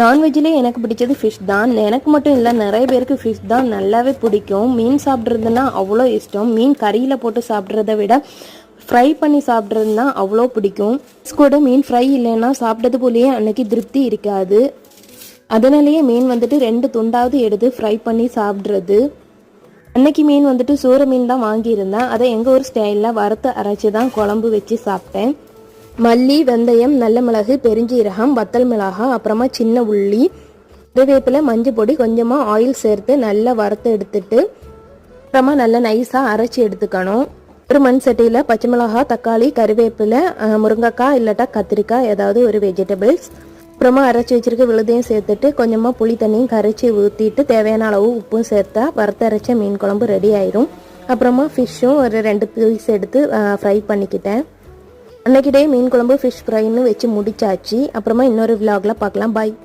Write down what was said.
நான்வெஜ்லேயே எனக்கு பிடிச்சது ஃபிஷ் தான். எனக்கு மட்டும் இல்லை நிறைய பேருக்கு ஃபிஷ் தான் நல்லாவே பிடிக்கும். மீன் சாப்பிட்றதுனா அவ்வளோ இஷ்டம். மீன் கறியில் போட்டு சாப்பிட்றத விட ஃப்ரை பண்ணி சாப்பிட்றதுனா அவ்வளோ பிடிக்கும். கூட மீன் ஃப்ரை இல்லைன்னா சாப்பிட்டது போலேயே அன்னைக்கு திருப்தி இருக்காது. அதனாலேயே மீன் வந்துட்டு ரெண்டு துண்டாவது எடுத்து ஃப்ரை பண்ணி சாப்பிட்றது. அன்னைக்கு மீன் வந்துட்டு சூற மீன் தான் வாங்கியிருந்தேன். அதை எங்கள் ஊர் ஸ்டைலில் வறுத்து அரைச்சி தான் குழம்பு வச்சு சாப்பிட்டேன். மல்லி வெந்தயம் நல்ல மிளகு பெருஞ்சீரகம் வத்தல் மிளகாய் அப்புறமா சின்ன உள்ளி கருவேப்பிலை மஞ்சள் பொடி கொஞ்சமாக ஆயில் சேர்த்து நல்லா வறுத்து எடுத்துட்டு அப்புறமா நல்லா நைஸாக அரைச்சி எடுத்துக்கணும். ஒரு மண் சட்டியில் பச்சை மிளகாய் தக்காளி கருவேப்பிலை முருங்கைக்காய் இல்லாட்டா கத்திரிக்காய் ஏதாவது ஒரு வெஜிடபிள்ஸ் அப்புறமா அரைச்சி வச்சிருக்க விழுதையும் சேர்த்துட்டு கொஞ்சமாக புளி தண்ணியும் கரைச்சி ஊற்றிட்டு தேவையான அளவு உப்பும் சேர்த்தா வறுத்தரைச்ச மீன் குழம்பு ரெடி ஆயிரும். அப்புறமா ஃபிஷ்ஷும் ஒரு ரெண்டு பீஸ் எடுத்து ஃப்ரை பண்ணிக்கிட்டேன். அன்னைக்கு டே மீன் குழம்பு ஃபிஷ் ஃப்ரைன்னு வச்சு முடிச்சாச்சு. அப்புறமா இன்னொரு விலாகில் பார்க்கலாம். பாய்